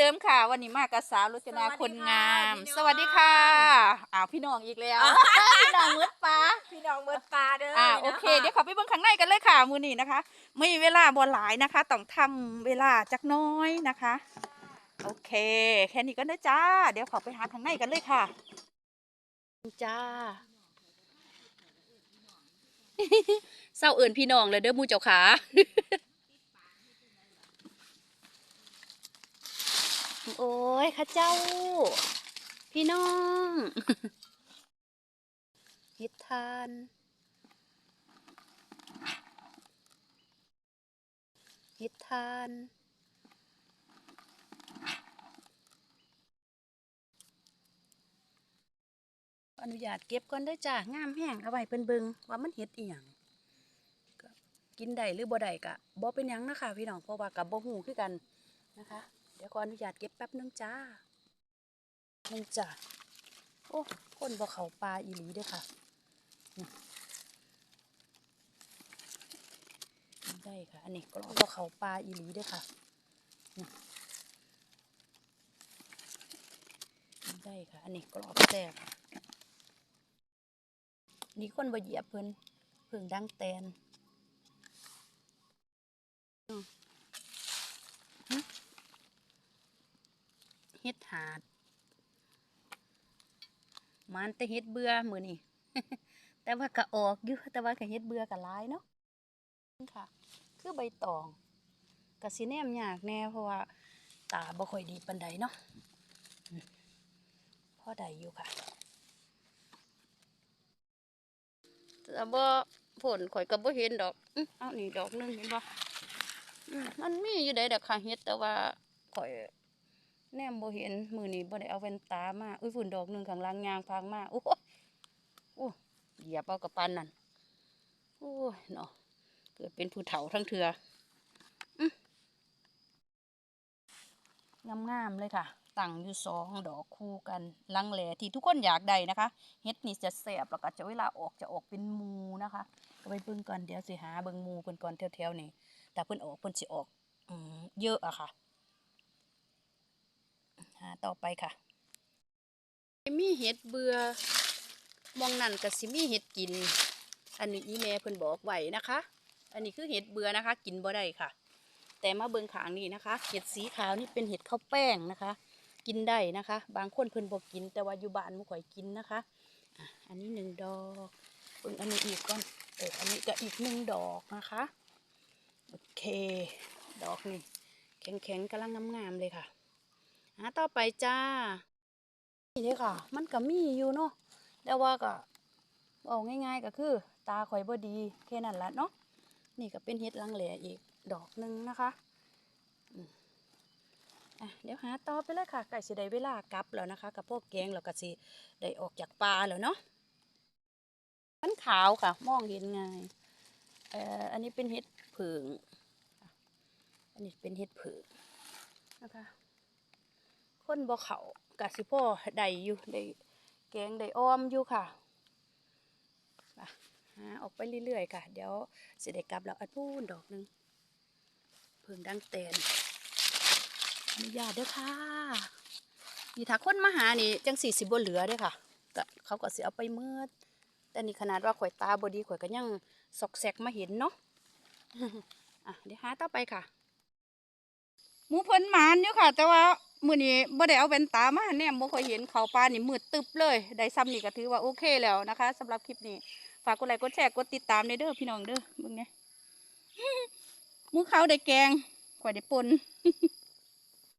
เดิมค่ะ วันนี้มากับสาวรุจนาสวัสดีคนงามค่ะพี่น้องสวัสดีค่ะอ้าวพี่น้องอีกแล้วพี่น้องมืดป้าพี่น้องเบิดปลาเด้ออ่านะะโอเคเดี๋ยวเขาไปเบิ่งข้างในกันเลยค่ะมือนี้นะคะไม่มีเวลาบ่หลายนะคะ ต้องทำเวลาจักหน้อยนะคะ โอเค แค่นี้ก็ได้จ้า เดี๋ยวเขาไปหาข้างในกันเลยค่ะจ้าเศร้าเอินพี่น้องเลยเด้อหมูเจ้าขา โอ้ยข้าเจ้า พี่น้องฮ็ดทานฮ็ดทานอนุญาตเก็บก่อนได้จ้างามแห้งเอาไว้เพิ่นเบิงว่ามันเฮ็ดอีหยังกินได้หรือบ่ได้ก็บ่เป็นหยังนะคะพี่น้องเพราะว่ากับบ่ฮู้คือกันนะคะ ดี๋ยวขออนุญาตเก็บแป๊บนึงจ้านี่จ้าโอ้คนบ่เขาปลาอีหลีด้อค่ะได้ค่ะ อันนี้ก็บ่เขาปลาอีหลีด้อค่ะได้ค่ะ อันนี้กรอบแซ่บนี่คนบ่เหยียบเพิ่นเพิ่งดังแตนอืมหึเฮ็ดหาด มันแต่เฮ็ดเบื่อมือนี้แต่ว่าก็ออกอยู่แต่ว่าก็เฮ็ดเบื่อก็หลายเนาะค่ะ คือใบตองก็สิแนมยากแน่เพราะว่าตาบ่ค่อยดีปานใดเนาะอืมพอได้อยู่ค่ะแต่บ่ผลข่อยก็บ่เห็นดอกอื้อเอานี่ดอกนึงเห็นบ่อืมมันมีอยู่ได้ดอกค่ะเฮ็ดแต่ว่าข่อย แนมบ่เห็นมือนี้บ่ได้เอาแว่นตามาอุ้ยฝุ่นดอกหนึ่งข้างล่างยางพางมาโอ้โอ้เหยียบเอากับปานนั่นโอ้ยเนาะเกิดเป็นผู้เฒ่าทั้งเทื่ออื้องามๆเลยค่ะ ตั้งอยู่สองดอกคู่กันลังแหลที่ทุกคนอยากได้นะคะ เฮ็ดนี่จะแสบแล้วก็จะเวลาออกจะออกเป็นมูนะคะ ก็ไปเบิ่งก่อนเดี๋ยวสิหาเบิ่งมูเพิ่นก่อนแถวๆนี้แต่เพิ่นออกเพิ่นสิออกอืมเยอะอะค่ะ หาต่อไปค่ะ มีเห็ดเบือมองนั่นก็สิมีเห็ดกิน อันนี้อีแม่เพิ่นบอกไว้นะคะ อันนี้คือเห็ดเบือนะคะ กินบ่ได้ค่ะ แต่มาเบิงขางนี้นะคะ เห็ดสีขาวนี่เป็นเห็ดข้าวแป้งนะคะ กินได้นะคะ บางคนเพิ่นบอกกิน แต่ว่าอยู่บ้านบ่ค่อยกินนะคะอะอันนี้หนึ่งดอกเบิ่งอันนี้อีกก่อนเอออันนี้ก็อีกหนึ่งดอกนะคะ โอเค ดอกนี่แข็งๆกำลังงามๆเลยค่ะ หาต่อไปจ้า นี่เลยค่ะ มันก็มีอยู่เนาะแต่ว่าก็บอกง่าย ๆก็คือ ตาข่อยบ่ดีแค่นั้นละเนาะนี่ก็เป็นเห็ดลังแหล่อีกดอกหนึ่งนะคะอะเดี๋ยวหาต่อไปเลยค่ะไก่สิได้เวลากลับแล้วนะคะ กับพวกแกงแล้วก็สิได้ออกจากปลาแล้วเนาะมันขาวค่ะ มองเห็นง่ายเอ่ออันนี้เป็นเห็ดผึ่งอันนี้เป็นเห็ดผึ่งนะคะ คนบ่เขากะสิพ่อได้อยู่ได้แกงได้อ้อมอยู่ค่ะอะหาออกไปเรื่อยๆค่ะ เดี๋ยวสิได้กลับแล้วอันพูนดอกหนึงผึ่งดังแตนอนุญาตเด้อค่ะนี่ถ้าคนมาหานี่จังสี่สิบบเหลือเด้อค่ะก็เขาก็สิเอาไปเมืดแต่นี่ขนาดว่าข่อยตาบอดีข่อยก็ยังสอกแสกมาเห็นเนาะอะเดี๋ยวหาต่อไปค่ะ หมูเพิ่นหมานอยู่ค่ะ แต่ว่า มื่อนี้บ่ได้เอาแว่นตามาแนมบ่ค่อยเห็นเขาปลานี่มืดตึบเลย ได้ซ้ำนี่ก็ถือว่าโอเคแล้วนะคะสำหรับคลิปนี้ ฝากกดไลค์กดแชร์กดติดตามในเด้อพี่น้องเด้อมึงไงเนี่ยมูเขาได้แกงข่อยได้ปน